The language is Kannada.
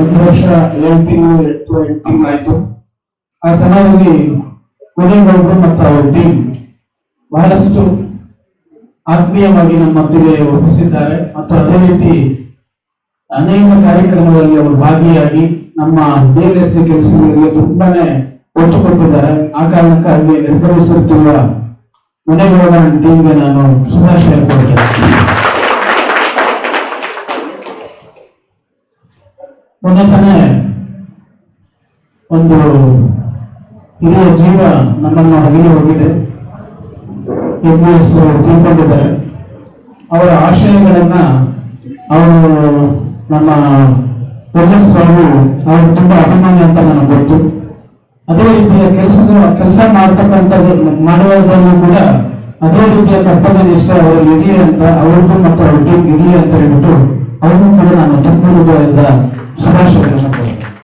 ಒಂದು ವರ್ಷ ಏಳು ತಿಂಗಳು ಎಂಟು ಎಂಟು ತಿಂಗಳಾಯ್ತು. ಆ ಸಮಯದಲ್ಲಿ ಕೊನೆಗೊಬ್ಬರು ಮತ್ತು ಅವರ ಟೀಮ್ ಬಹಳಷ್ಟು ಆತ್ಮೀಯವಾಗಿ ನಮ್ಮ ಮಧ್ಯೆ ವರ್ತಿಸಿದ್ದಾರೆ. ಮತ್ತು ಅದೇ ರೀತಿ ಅನೇಕ ಕಾರ್ಯಕ್ರಮಗಳಲ್ಲಿ ಅವರು ಭಾಗಿಯಾಗಿ ನಮ್ಮ ಡಿಎಲ್ಎಸ್ ಕೆಲಸಗಳಿಗೆ ತುಂಬಾನೇ ಒತ್ತು ಕೊಟ್ಟಿದ್ದಾರೆ. ಆ ಕಾರಣಕ್ಕಾಗಿ ನಿರ್ಗಮಿಸುತ್ತಿರುವ ಮನೆಗಳ ಟೀಮ್ಗೆ ನಾನು ಶುಭಾಶಯ ಕೊಡ್ತೇನೆ ತಾನೇ ಒಂದು ಹಿರಿಯ ಜೀವ ನನ್ನನ್ನು ಹಗಿಲಿ ಹೋಗಿದೆ. ಎಸ್ ತಿಳ್ಕೊಂಡಿದ್ದಾರೆ. ಅವರ ಆಶಯಗಳನ್ನ ಅವರು ನಮ್ಮ ಸ್ವಾಮಿ ಅವರು ತುಂಬಾ ಅಭಿಮಾನಿ ಅಂತ ನನಗೆ ಗೊತ್ತು. ಅದೇ ರೀತಿಯ ಕೆಲಸ ಕೆಲಸ ಮಾಡ್ತಕ್ಕಂಥ ಮಾಡುವುದನ್ನು ಕೂಡ ಅದೇ ರೀತಿಯ ಕರ್ತವ್ಯ ನಿಷ್ಠೆ ಅವರಲ್ಲಿ ಇರಲಿ ಅಂತ, ಅವ್ರದ್ದು ಮತ್ತು ಅವ್ರ ಟೀಮ್ ಇರಲಿ ಅಂತ ಹೇಳ್ಬಿಟ್ಟು ಅವರು ಕೂಡ ನಾನು ತುಂಬ সদা সর্বদা